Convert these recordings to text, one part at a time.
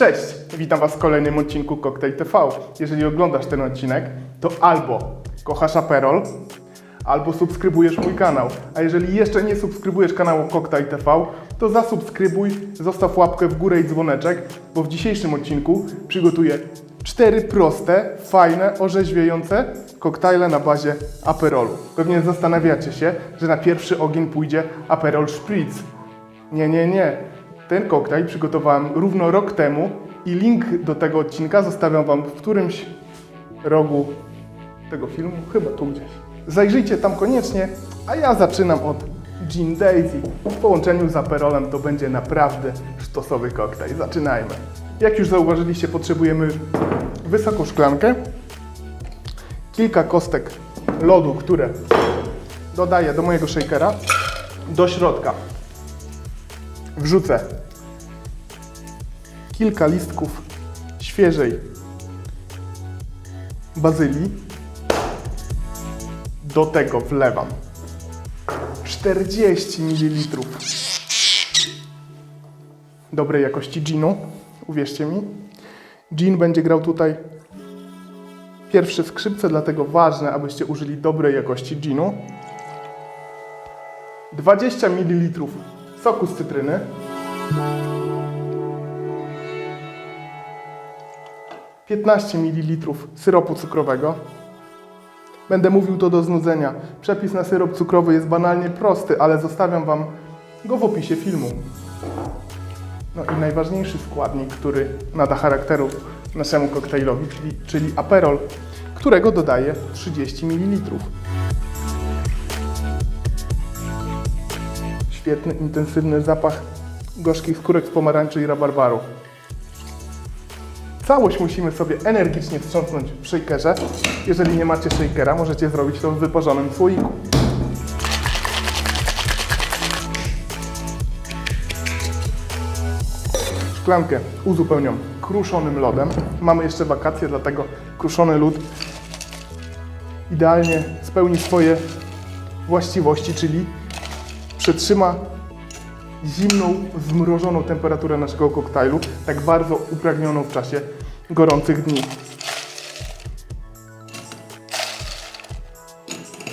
Cześć, witam Was w kolejnym odcinku Cocktail TV. Jeżeli oglądasz ten odcinek, to albo kochasz Aperol, albo subskrybujesz mój kanał. A jeżeli jeszcze nie subskrybujesz kanału Cocktail TV, to zasubskrybuj, zostaw łapkę w górę i dzwoneczek, bo w dzisiejszym odcinku przygotuję cztery proste, fajne, orzeźwiające koktajle na bazie Aperolu. Pewnie zastanawiacie się, że na pierwszy ogień pójdzie Aperol Spritz. Nie, nie, nie. Ten koktajl przygotowałem równo rok temu i link do tego odcinka zostawiam Wam w którymś rogu tego filmu, chyba tu gdzieś. Zajrzyjcie tam koniecznie, a ja zaczynam od Gin Daisy. W połączeniu z Aperolem to będzie naprawdę sztosowy koktajl. Zaczynajmy. Jak już zauważyliście, potrzebujemy wysoką szklankę, kilka kostek lodu, które dodaję do mojego shakera, do środka wrzucę kilka listków świeżej bazylii. Do tego wlewam 40 ml dobrej jakości ginu. Uwierzcie mi, gin będzie grał tutaj pierwsze skrzypce, dlatego ważne, abyście użyli dobrej jakości ginu. 20 ml soku z cytryny. Piętnaście ml syropu cukrowego. Będę mówił to do znudzenia. Przepis na syrop cukrowy jest banalnie prosty, ale zostawiam Wam go w opisie filmu. No i najważniejszy składnik, który nada charakteru naszemu koktajlowi, czyli, czyli aperol, którego dodaję 30 ml. Świetny, intensywny zapach gorzkich skórek z pomarańczy i rabarbaru. Całość musimy sobie energicznie wstrząsnąć w shakerze. Jeżeli nie macie shakera, możecie zrobić to w wyparzonym słoiku. Szklankę uzupełniam kruszonym lodem. Mamy jeszcze wakacje, dlatego kruszony lód idealnie spełni swoje właściwości, czyli przetrzyma zimną, zmrożoną temperaturę naszego koktajlu, tak bardzo upragnioną w czasie gorących dni.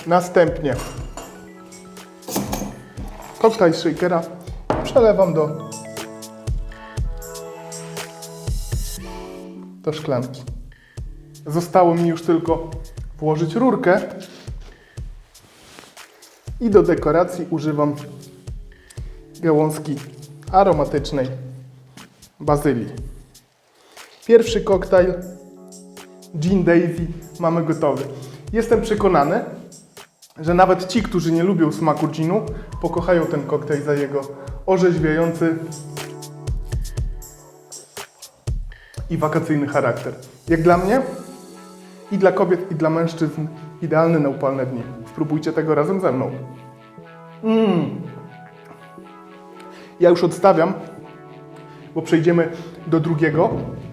Następnie koktajl shakera przelewam do, do szklanki. Zostało mi już tylko włożyć rurkę i do dekoracji używam gałązki aromatycznej bazylii. Pierwszy koktajl Gin Daisy mamy gotowy. Jestem przekonany, że nawet ci, którzy nie lubią smaku ginu, pokochają ten koktajl za jego orzeźwiający i wakacyjny charakter. Jak dla mnie i dla kobiet, i dla mężczyzn idealny na upalne dni. Spróbujcie tego razem ze mną. Mmm. Ja już odstawiam, bo przejdziemy do drugiego,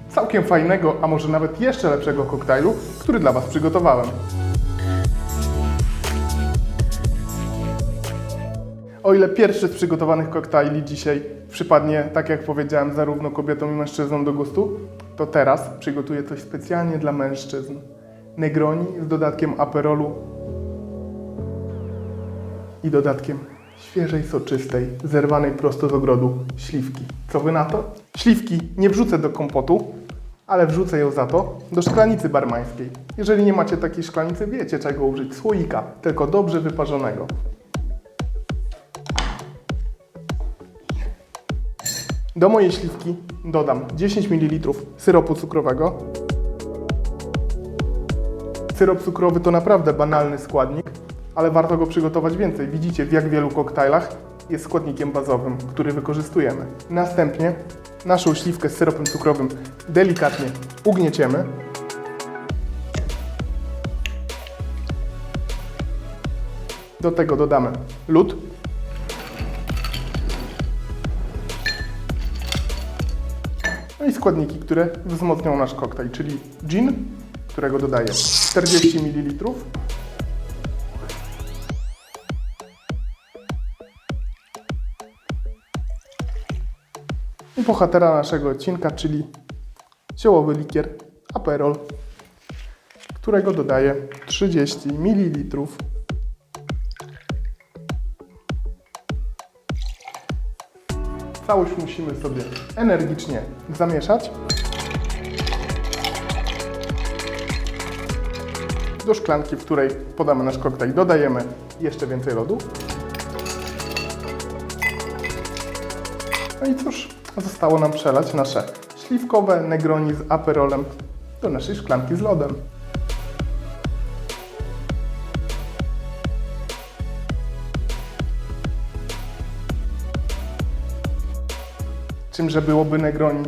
całkiem fajnego, a może nawet jeszcze lepszego koktajlu, który dla Was przygotowałem. O ile pierwszy z przygotowanych koktajli dzisiaj przypadnie, tak jak powiedziałem, zarówno kobietom i mężczyznom do gustu, to teraz przygotuję coś specjalnie dla mężczyzn. Negroni z dodatkiem aperolu i dodatkiem świeżej, soczystej, zerwanej prosto z ogrodu śliwki. Co wy na to? Śliwki nie wrzucę do kompotu, ale wrzucę ją za to do szklanicy barmańskiej. Jeżeli nie macie takiej szklanicy, wiecie czego użyć. Słoika, tylko dobrze wyparzonego. Do mojej śliwki dodam 10 ml syropu cukrowego. Syrop cukrowy to naprawdę banalny składnik, ale warto go przygotować więcej. Widzicie w jak wielu koktajlach jest składnikiem bazowym, który wykorzystujemy. Następnie naszą śliwkę z syropem cukrowym delikatnie ugnieciemy. Do tego dodamy lód. No i składniki, które wzmocnią nasz koktajl, czyli gin, którego dodaję 40 ml. Bohatera naszego odcinka, czyli ziołowy likier Aperol, którego dodaję 30 ml. Całość musimy sobie energicznie zamieszać. Do szklanki, w której podamy nasz koktajl, dodajemy jeszcze więcej lodu. No i cóż, zostało nam przelać nasze śliwkowe negroni z aperolem do naszej szklanki z lodem. Czymże byłoby negroni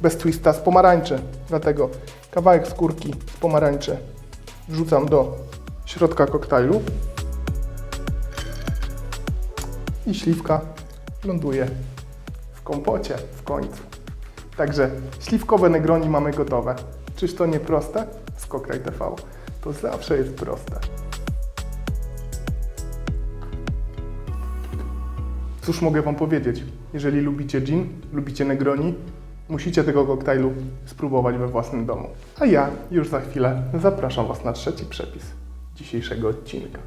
bez twista z pomarańczy. Dlatego kawałek skórki z pomarańczy wrzucam do środka koktajlu i śliwka ląduje kompocie w końcu. Także śliwkowe negroni mamy gotowe. Czyż to nie proste? Z Koktaj TV. To zawsze jest proste. Cóż mogę Wam powiedzieć? Jeżeli lubicie gin, lubicie negroni, musicie tego koktajlu spróbować we własnym domu. A ja już za chwilę zapraszam Was na trzeci przepis dzisiejszego odcinka.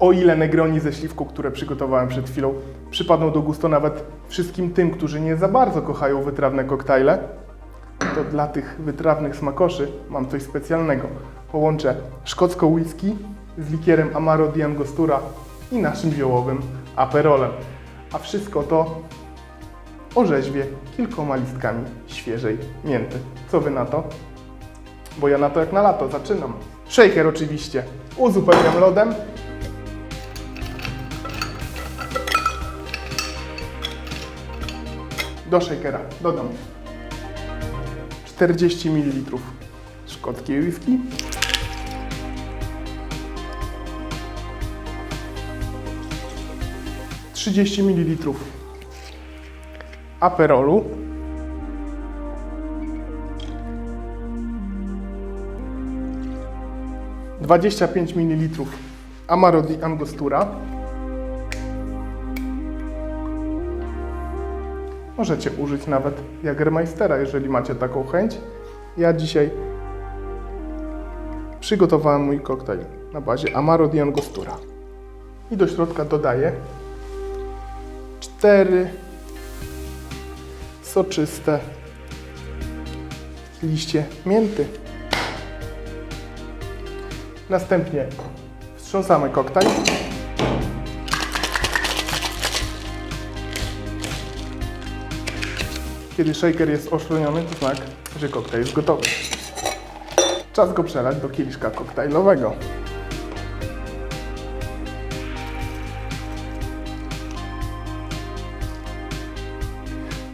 O ile negroni ze śliwką, które przygotowałem przed chwilą, przypadną do gustu nawet wszystkim tym, którzy nie za bardzo kochają wytrawne koktajle, to dla tych wytrawnych smakoszy mam coś specjalnego. Połączę szkocką whisky z likierem Amaro di Angostura i naszym ziołowym Aperolem. A wszystko to orzeźwię kilkoma listkami świeżej mięty. Co Wy na to? Bo ja na to jak na lato zaczynam. Shaker oczywiście. Uzupełniam lodem. Do shakera dodam 40 ml szkockiej whisky. Trzydzieści ml aperolu. Dwadzieścia pięć ml Amaro di Angostura. Możecie użyć nawet Jagermeistera, jeżeli macie taką chęć. Ja dzisiaj przygotowałem mój koktajl na bazie Amaro di Angostura. I do środka dodaję cztery soczyste liście mięty. Następnie wstrząsamy koktajl. Kiedy shaker jest oszroniony, to znak, że koktajl jest gotowy. Czas go przelać do kieliszka koktajlowego.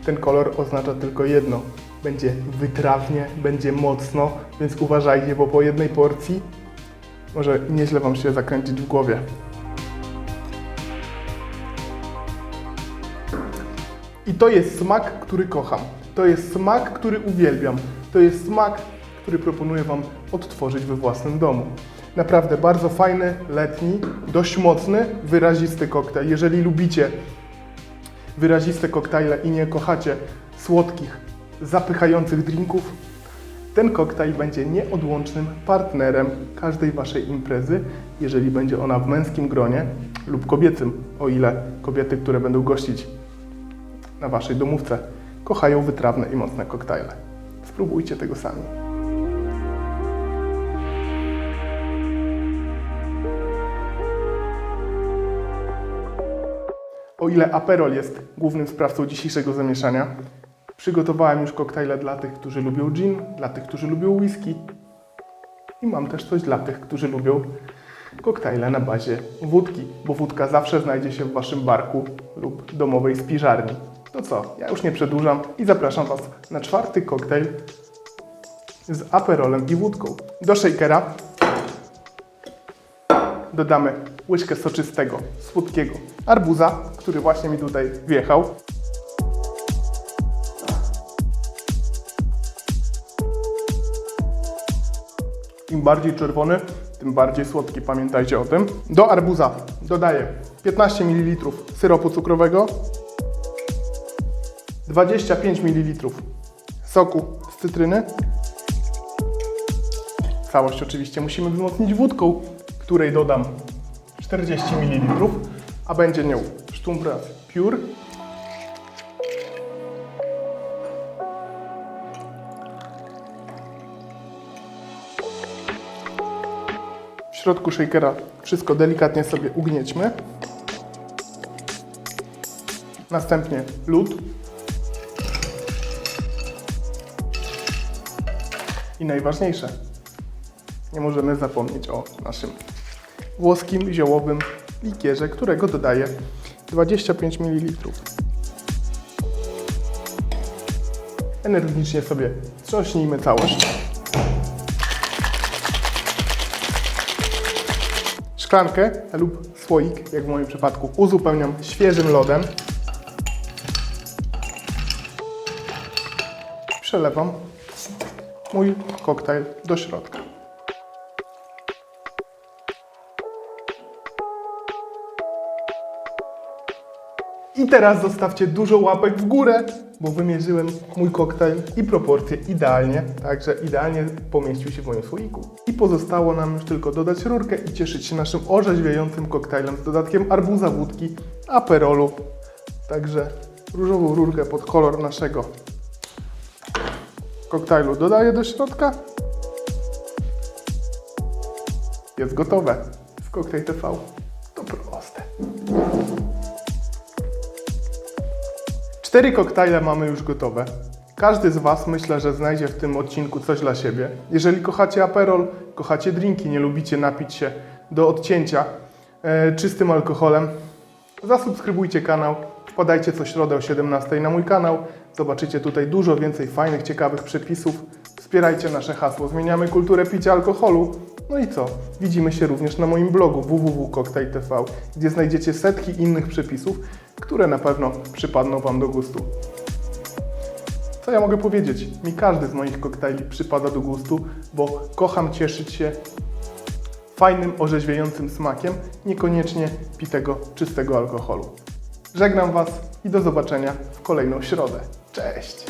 Ten kolor oznacza tylko jedno. Będzie wytrawnie, będzie mocno, więc uważajcie, bo po jednej porcji może nieźle Wam się zakręcić w głowie. I to jest smak, który kocham. To jest smak, który uwielbiam. To jest smak, który proponuję Wam odtworzyć we własnym domu. Naprawdę bardzo fajny, letni, dość mocny, wyrazisty koktajl. Jeżeli lubicie wyraziste koktajle i nie kochacie słodkich, zapychających drinków, ten koktajl będzie nieodłącznym partnerem każdej Waszej imprezy, jeżeli będzie ona w męskim gronie lub kobiecym, o ile kobiety, które będą gościć na Waszej domówce kochają wytrawne i mocne koktajle. Spróbujcie tego sami. O ile Aperol jest głównym sprawcą dzisiejszego zamieszania, przygotowałem już koktajle dla tych, którzy lubią gin, dla tych, którzy lubią whisky i mam też coś dla tych, którzy lubią koktajle na bazie wódki, bo wódka zawsze znajdzie się w Waszym barku lub domowej spiżarni. To co, ja już nie przedłużam i zapraszam Was na czwarty koktajl z aperolem i wódką. Do shakera dodamy łyżkę soczystego, słodkiego arbuza, który właśnie mi tutaj wjechał. Im bardziej czerwony, tym bardziej słodki, pamiętajcie o tym. Do arbuza dodaję 15 ml syropu cukrowego, 25 ml soku z cytryny. Całość oczywiście musimy wzmocnić wódką, której dodam 40 ml, a będzie nią sztumbra Pure. W środku shakera wszystko delikatnie sobie ugniećmy. Następnie lód. I najważniejsze, nie możemy zapomnieć o naszym włoskim ziołowym likierze, którego dodaję 25 ml. Energicznie sobie wstrząśnijmy całość. Szklankę lub słoik, jak w moim przypadku, uzupełniam świeżym lodem. Przelewam mój koktajl do środka. I teraz zostawcie dużo łapek w górę, bo wymierzyłem mój koktajl i proporcje idealnie, także idealnie pomieścił się w moim słoiku. I pozostało nam już tylko dodać rurkę i cieszyć się naszym orzeźwiającym koktajlem z dodatkiem arbuza, wódki, aperolu. Także różową rurkę pod kolor naszego koktajlu dodaję do środka. Jest gotowe. W Koktajl TV to proste. Cztery koktajle mamy już gotowe. Każdy z Was myślę, że znajdzie w tym odcinku coś dla siebie. Jeżeli kochacie Aperol, kochacie drinki, nie lubicie napić się do odcięcia e, czystym alkoholem, zasubskrybujcie kanał, wpadajcie co środę o 17 na mój kanał. Zobaczycie tutaj dużo więcej fajnych, ciekawych przepisów. Wspierajcie nasze hasło Zmieniamy kulturę picia alkoholu. No i co? Widzimy się również na moim blogu www.cocktail.tv, gdzie znajdziecie setki innych przepisów, które na pewno przypadną Wam do gustu. Co ja mogę powiedzieć? Mi każdy z moich koktajli przypada do gustu, bo kocham cieszyć się fajnym, orzeźwiającym smakiem, niekoniecznie pitego, czystego alkoholu. Żegnam Was i do zobaczenia w kolejną środę. Cześć!